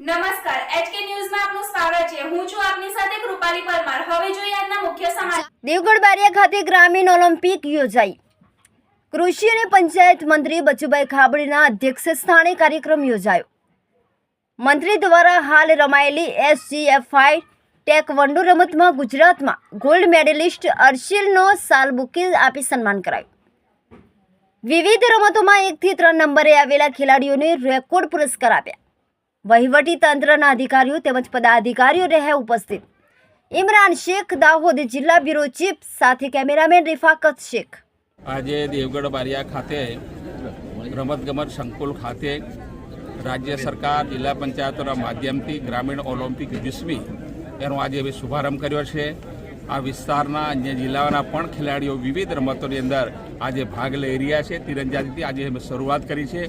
નમસ્કાર, એચકે ન્યૂઝમાં આપનું સ્વાગત છે. હું છું આપની સાથે કૃપાલી પરમાર. હવે જોઈએ આજના મુખ્ય સમાચાર. દેવગઢ બારિયા ખાતે ગ્રામીણ ઓલિમ્પિક યોજાઈ. કૃષિ અને પંચાયત મંત્રી બચુભાઈ ખાબડીના અધ્યક્ષ સ્થાને કાર્યક્રમ યોજાયો. મંત્રી દ્વારા હાલ રમાયેલી એસજીએફઆઈ ટેકવન્ડો રમતમાં ગુજરાતમાં ગોલ્ડ મેડલિસ્ટ અર્શિલનો સાલ બુકે આપી સન્માન કરાયું. વિવિધ રમતોમાં એકથી ત્રણ નંબરે આવેલા ખેલાડીઓને રેકોર્ડ પુરસ્કાર આપ્યા. વહીવટી તંત્રના અધિકારીઓ તેમજ પદાધિકારીઓ રહ્યા ઉપસ્થિત. ઇમરાન શેખ દાહોદ જિલ્લા બ્યુરો ચીફ સાથે કેમેરામેન રિફાકત શેખ. આજે દેવગઢ બારિયા ખાતે, રમતગમત સંકુલ ખાતે રાજ્ય સરકાર, જિલ્લા પંચાયતોના માધ્યમથી ગ્રામીણ ઓલિમ્પિક વીસમી એનો આજે શુભારંભ કર્યો છે. આ વિસ્તારના અન્ય જિલ્લાઓના પણ ખેલાડીઓ વિવિધ રમતોની અંદર આજે ભાગ લઈ રહ્યા છે. તીરંદાજીથી આજે અમે શરૂઆત કરી છે.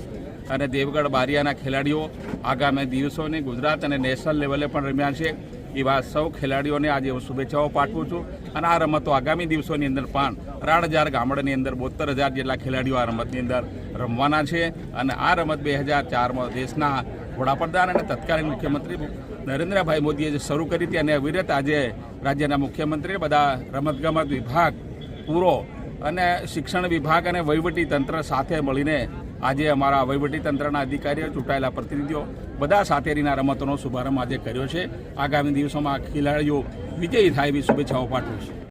અને દેવગઢ બારિયાના ખેલાડીઓ આગામી દિવસોની ગુજરાત અને નેશનલ લેવલે પણ રમ્યા છે. એવા સૌ ખેલાડીઓને આજે હું શુભેચ્છાઓ પાઠવું છું અને આ રમતો આગામી દિવસોની અંદર પણ ત્રણ હજાર ગામડાની અંદર બોતેર હજાર જેટલા ખેલાડીઓ આ રમતની અંદર રમવાના છે. અને આ રમત બે હજાર ચારમાં દેશના વડાપ્રધાન અને તત્કાલીન મુખ્યમંત્રી નરેન્દ્રભાઈ મોદીએ જે શરૂ કરી હતી અને અવિરત આજે રાજ્યના મુખ્યમંત્રી બધા રમતગમત વિભાગ પૂરો અને શિક્ષણ વિભાગ અને વહીવટી તંત્ર સાથે મળીને આજે અમારા વહીવટી તંત્રના અધિકારીઓ, ચૂંટાયેલા પ્રતિનિધિઓ બધા સાથેરીના રમતોનો શુભારંભ આજે કર્યો છે. આગામી દિવસોમાં ખેલાડીઓ વિજયી થાય એવી શુભેચ્છાઓ પાઠવું છું.